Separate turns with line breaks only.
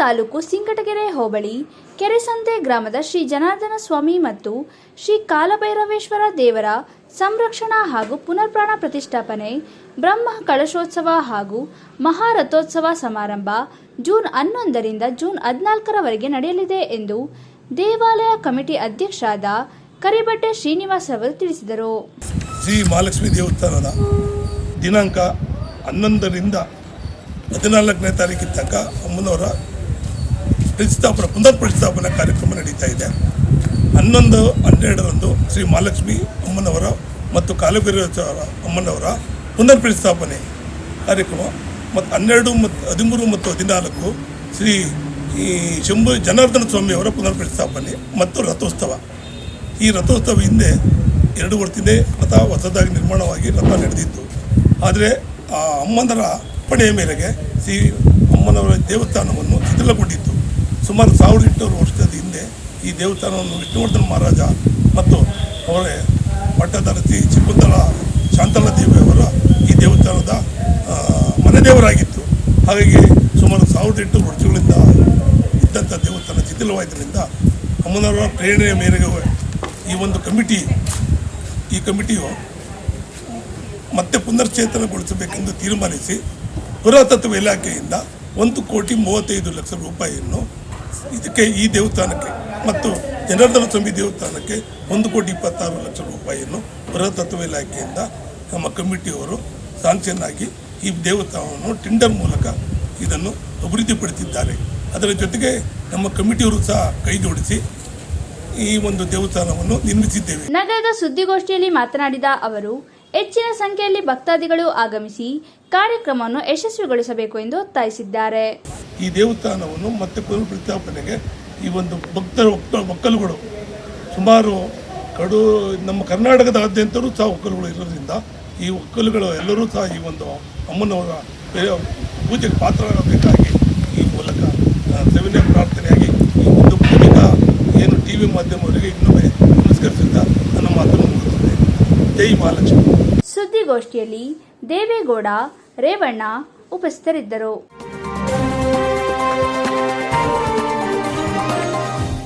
ತಾಲೂಕು ಸಿಂಗಟಗೆರೆ ಹೋಬಳಿ, ಕೆರೆಸಂತೆ ಗ್ರಾಮದ ಶ್ರೀ ಜನಾರ್ದನ ಸ್ವಾಮಿ ಮತ್ತು ಶ್ರೀ ಕಾಲಭೈರವೇಶ್ವರ ದೇವರ ಸಂರಕ್ಷಣಾ ಹಾಗೂ ಪುನರ್ಪ್ರಾಣ ಪ್ರತಿಷ್ಠಾಪನೆ, ಬ್ರಹ್ಮ ಕಳಶೋತ್ಸವ ಹಾಗೂ ಮಹಾರಥೋತ್ಸವ ಸಮಾರಂಭ ಜೂನ್ ಹನ್ನೊಂದರಿಂದ ಜೂನ್ ಹದಿನಾಲ್ಕರವರೆಗೆ ನಡೆಯಲಿದೆ ಎಂದು ದೇವಾಲಯ ಕಮಿಟಿ ಅಧ್ಯಕ್ಷರಾದ ಕರಿಬಟ್ಟೆ ಶ್ರೀನಿವಾಸ್ ಅವರು ತಿಳಿಸಿದರು.
ಶ್ರೀ ಮಹಾಲಕ್ಷ್ಮಿ ದೇವಸ್ಥಾನದ ದಿನಾಂಕ ಹನ್ನೊಂದರಿಂದ ಹದಿನಾಲ್ಕನೇ ತಾರೀಕಿನ ತನಕ ಅಮ್ಮನವರ ಪ್ರತಿಷ್ಠಾಪನಾ ಪುನರ್ ಪ್ರತಿಷ್ಠಾಪನಾ ಕಾರ್ಯಕ್ರಮ ನಡೀತಾ ಇದೆ. ಹನ್ನೊಂದು, ಹನ್ನೆರಡರಂದು ಶ್ರೀ ಮಹಾಲಕ್ಷ್ಮಿ ಅಮ್ಮನವರ ಮತ್ತು ಕಾಲಭೈರವೇಶ್ವರ ಅಮ್ಮನವರ ಪುನರ್ ಪ್ರತಿಷ್ಠಾಪನೆ ಕಾರ್ಯಕ್ರಮ. ಮತ್ತು ಹನ್ನೆರಡು ಮತ್ತು ಹದಿಮೂರು ಮತ್ತು ಹದಿನಾಲ್ಕು ಶ್ರೀ ಈ ಶಂಭು ಜನಾರ್ದನ ಸ್ವಾಮಿಯವರ ಪುನರ್ ಪ್ರತಿಷ್ಠಾಪನೆ ಮತ್ತು ರಥೋತ್ಸವ. ಈ ರಥೋತ್ಸವ ಹಿಂದೆ ಎರಡು ವರ್ಷದಿಂದ ರಥ ಹೊಸದಾಗಿ ನಿರ್ಮಾಣವಾಗಿ ರಥ ನಡೆದಿತ್ತು. ಆದರೆ ಆ ಅಮ್ಮನರ ಅಪ್ಪಣೆಯ ಮೇರೆಗೆ ಶ್ರೀ ಅಮ್ಮನವರ ದೇವಸ್ಥಾನವನ್ನು ಶಿಥಿಲಗೊಂಡಿತ್ತು. ಸುಮಾರು ಸಾವಿರದ ಎಂಟುನೂರು ವರ್ಷದ ಹಿಂದೆ ಈ ದೇವಸ್ಥಾನವನ್ನು ವಿಷ್ಣುವರ್ಧನ ಮಹಾರಾಜ ಮತ್ತು ಅವರ ಪಟ್ಟದರಸಿ ಚಿಕ್ಕುತ್ತಲ ಶಾಂತಲಾ ದೇವಿಯವರ ಈ ದೇವಸ್ಥಾನದ ಮನೆ ಮನೆದೇವರಾಗಿತ್ತು ಹಾಗಾಗಿ ಸುಮಾರು ಸಾವಿರದ ಎಂಟುನೂರು ವರ್ಷಗಳಿಂದ ಇದ್ದಂಥ ದೇವಸ್ಥಾನ ಶಿಥಿಲವಾದ್ದರಿಂದ ಅಮ್ಮನವರ ಪ್ರೇರಣೆಯ ಮೇರೆಗೆ ಈ ಒಂದು ಕಮಿಟಿ, ಈ ಕಮಿಟಿಯು ಮತ್ತೆ ಪುನಶ್ಚೇತನಗೊಳಿಸಬೇಕೆಂದು ತೀರ್ಮಾನಿಸಿ ಪುರಾತತ್ವ ಇಲಾಖೆಯಿಂದ ಒಂದು ಕೋಟಿ ಮೂವತ್ತೈದು ಲಕ್ಷ ರೂಪಾಯಿಯನ್ನು ಇದಕ್ಕೆ ಈ ದೇವಸ್ಥಾನಕ್ಕೆ ಮತ್ತು ಜನಾರ್ದನ ಸ್ವಾಮಿ ದೇವಸ್ಥಾನಕ್ಕೆ ಒಂದು ಕೋಟಿ ಇಪ್ಪತ್ತಾರು ಲಕ್ಷ ರೂಪಾಯಿಯನ್ನು ಪುರಾತತ್ವ ಇಲಾಖೆಯಿಂದ ನಮ್ಮ ಕಮಿಟಿಯವರು ಸಾಂಕ್ಷನ್ ಆಗಿ ಈ ದೇವಸ್ಥಾನವನ್ನು ಟಿಂಡರ್ ಮೂಲಕ ಇದನ್ನು ಅಭಿವೃದ್ಧಿಪಡಿಸಿದ್ದಾರೆ. ಅದರ ಜೊತೆಗೆ ನಮ್ಮ ಕಮಿಟಿಯವರು ಸಹ ಕೈ ಜೋಡಿಸಿ ಈ ಒಂದು ದೇವಸ್ಥಾನವನ್ನು ನಿರ್ಮಿಸಿದ್ದೇವೆ.
ನಗರದ ಸುದ್ದಿಗೋಷ್ಠಿಯಲ್ಲಿ ಮಾತನಾಡಿದ ಅವರು, ಹೆಚ್ಚಿನ ಸಂಖ್ಯೆಯಲ್ಲಿ ಭಕ್ತಾದಿಗಳು ಆಗಮಿಸಿ ಕಾರ್ಯಕ್ರಮವನ್ನು ಯಶಸ್ವಿಗೊಳಿಸಬೇಕು ಎಂದು ಒತ್ತಾಯಿಸಿದ್ದಾರೆ.
ಈ ದೇವಸ್ಥಾನವನ್ನು ಮತ್ತೆ ಪುನರ್ ಪ್ರತಿಷ್ಠಾಪನೆಗೆ ಈ ಒಂದು ಭಕ್ತರ ಒಕ್ಕ ಒಕ್ಕಲುಗಳು, ಸುಮಾರು ಕಡು, ನಮ್ಮ ಕರ್ನಾಟಕದಾದ್ಯಂತರೂ ಸಹ ಒಕ್ಕಲುಗಳು ಇರೋದ್ರಿಂದ ಈ ಒಕ್ಕಲುಗಳು ಎಲ್ಲರೂ ಸಹ ಈ ಒಂದು ಅಮ್ಮನವರ ಪೂಜೆಗೆ ಪಾತ್ರರಾಗಬೇಕಾಗಿ ಈ ಮೂಲಕ ಸವಿನಯ ಪ್ರಾರ್ಥನೆಯಾಗಿ ಈ ಒಂದು ಪೂಜೆಗ ಏನು ಟಿ ವಿ ಮಾಧ್ಯಮವರಿಗೆ ಇನ್ನೊಮ್ಮೆ ನಮಸ್ಕರಿಸಿದ್ದ ನನ್ನ ಮಾತನ್ನು ಮುಗಿಸುತ್ತೆ ಜೈ ಮಹಾಲಕ್ಷ್ಮಿ.
ಸುದ್ದಿಗೋಷ್ಠಿಯಲ್ಲಿ ದೇವೇಗೌಡ, ರೇವಣ್ಣ ಉಪಸ್ಥಿತರಿದ್ದರು.